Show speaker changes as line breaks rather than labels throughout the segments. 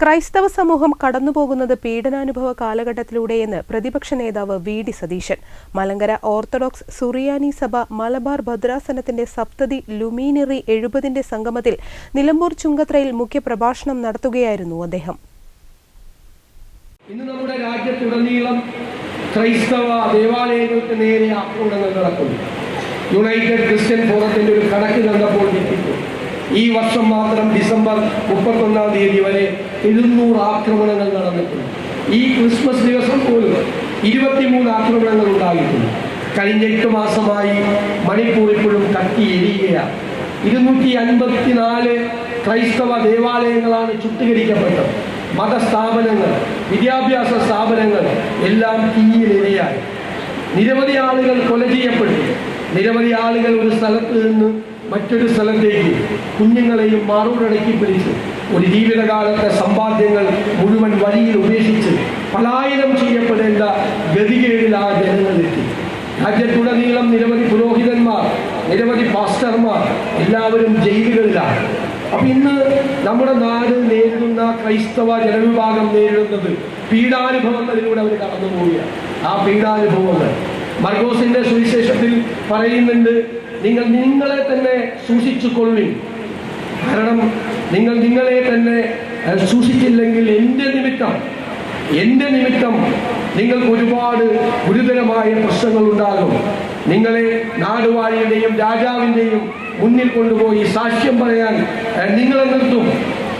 ക്രൈസ്തവ സമൂഹം കടന്നുപോകുന്നത് പീഡനാനുഭവ കാലഘട്ടത്തിലൂടെയെന്ന് പ്രതിപക്ഷ നേതാവ് V D Satheesan. Malankara orthodox Suriyani സഭ മലബാർ ഭദ്രാസനത്തിന്റെ സപ്തതി ലുമീനിറി എഴുപതിന്റെ സംഗമത്തിൽ നിലമ്പൂർ ചുങ്കത്രയിൽ മുഖ്യപ്രഭാഷണം നടത്തുകയായിരുന്നു അദ്ദേഹം.
ഇന്ന് നമ്മുടെ രാജ്യത്തുടനീളം ക്രൈസ്തവ ദേവാലയങ്ങൾക്ക് നേരെ ആക്രമണങ്ങൾ നടക്കുന്നു. യുണൈറ്റഡ് ക്രിസ്ത്യൻ ഫോറത്തിന്റെ ഒരു കണക്ക് കണ്ടപ്പോൾ ഈ വർഷം മാത്രം ഡിസംബർ മുപ്പത്തൊന്നാം തീയതി വരെ എഴുന്നൂറ് ആക്രമണങ്ങൾ നടന്നിട്ടുണ്ട്. ഈ ക്രിസ്മസ് ദിവസം പോലും ഇരുപത്തിമൂന്ന് ആക്രമണങ്ങൾ ഉണ്ടായിട്ടുണ്ട്. കഴിഞ്ഞ എട്ട് മാസമായി മണിപ്പൂർ ഇപ്പോഴും കത്തി എരിയുകയാണ്. ഇരുന്നൂറ്റി അൻപത്തിനാല് ക്രൈസ്തവ ദേവാലയങ്ങളാണ് ചുട്ടുകരിക്കപ്പെട്ടത്. മതസ്ഥാപനങ്ങൾ വിദ്യാഭ്യാസ സ്ഥാപനങ്ങൾ എല്ലാം തീയിലിരയായി നിരവധി ആളുകൾ കൊല ചെയ്യപ്പെട്ടു. നിരവധി ആളുകൾ ഒരു സ്ഥലത്ത് നിന്ന് മറ്റൊരു സ്ഥലത്തേക്ക് കുഞ്ഞുങ്ങളെയും മാറൂടക്കി പിടിച്ച് ഒരു ജീവിതകാലത്തെ സമ്പാദ്യങ്ങൾ മുഴുവൻ വഴിയിൽ ഉപേക്ഷിച്ച് പലായനം ചെയ്യപ്പെടേണ്ട ഗതികേടിൽ ആ ജനങ്ങളെത്തി രാജ്യത്തുടനീളം നിരവധി പുരോഹിതന്മാർ നിരവധി പാസ്റ്റർമാർ എല്ലാവരും ജയിലുകളിലാണ്. അപ്പൊ ഇന്ന് നമ്മുടെ നാട് നേരിടുന്ന ക്രൈസ്തവ ജനവിഭാഗം നേരിടുന്നത് പീഡാനുഭവങ്ങളിലൂടെ അവർ കടന്നുപോവുകയാണ്. ആ പീഡാനുഭവങ്ങൾ മർഗോസിന്റെ സുവിശേഷത്തിൽ പറയുന്നുണ്ട് നിങ്ങൾ നിങ്ങളെ തന്നെ സൂക്ഷിച്ചു കൊള്ളി കാരണം നിങ്ങൾ നിങ്ങളെ തന്നെ സൂക്ഷിച്ചില്ലെങ്കിൽ എന്റെ നിമിത്തം എന്റെ നിമിത്തം നിങ്ങൾക്ക് ഒരുപാട് ഗുരുതരമായ പ്രശ്നങ്ങൾ ഉണ്ടാകും നിങ്ങളെ നാടുവാഴിയുടെയും രാജാവിന്റെയും മുന്നിൽ കൊണ്ടുപോയി സാക്ഷ്യം പറയാൻ നിങ്ങളെ നിർത്തും.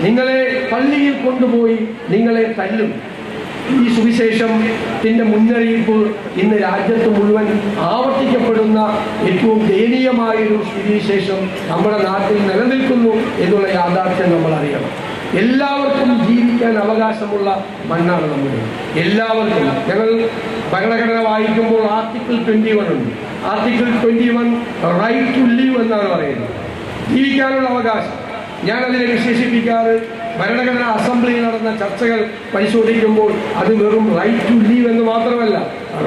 നിങ്ങളെ പള്ളിയിൽ കൊണ്ടുപോയി നിങ്ങളെ തല്ലും. ഈ സുവിശേഷത്തിന്റെ മുന്നറിയിപ്പ് ഇന്ന് രാജ്യത്ത് മുഴുവൻ ആവർത്തിക്കപ്പെടുന്ന ഏറ്റവും ദയനീയമായൊരു സ്ഥിതിവിശേഷം നമ്മുടെ നാട്ടിൽ നിലനിൽക്കുന്നു എന്നുള്ള യാഥാർത്ഥ്യം നമ്മൾ അറിയണം എല്ലാവർക്കും ജീവിക്കാൻ അവകാശമുള്ള മണ്ണാണ് നമ്മുടെ എല്ലാവർക്കും. ഞങ്ങൾ ഭരണഘടന വായിക്കുമ്പോൾ ആർട്ടിക്കിൾ ട്വന്റി വൺ ഉണ്ട്. Article twenty one right to live എന്നാണ് പറയുന്നത്. ജീവിക്കാനുള്ള അവകാശം. ഞാൻ അതിനെ വിശേഷിപ്പിക്കാറ്. ഭരണഘടനാ അസംബ്ലിയിൽ നടന്ന ചർച്ചകൾ പരിശോധിക്കുമ്പോൾ അത് വെറും റൈറ്റ് ടു ലീവ് എന്ന് മാത്രമല്ല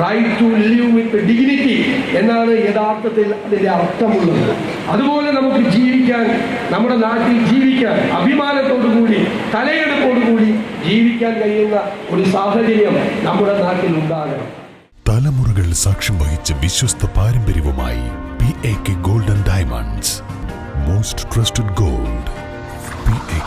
right to live with dignity എന്നാണ് യഥാർത്ഥത്തിൽ അതിന്റെ അർത്ഥമുള്ളത്. അതുപോലെ നമുക്ക് ജീവിക്കാൻ നമ്മുടെ നാട്ടിൽ ജീവിക്കാൻ അഭിമാനത്തോടു കൂടി തലയെടുപ്പോടു കൂടി ജീവിക്കാൻ കഴിയുന്ന ഒരു സാഹചര്യം നമ്മുടെ നാട്ടിൽ ഉണ്ടാകണം.
തലമുറകൾ സാക്ഷ്യം വഹിച്ച വിശ്വസ്ത പാരമ്പര്യവുമായി P A K golden diamonds most trusted gold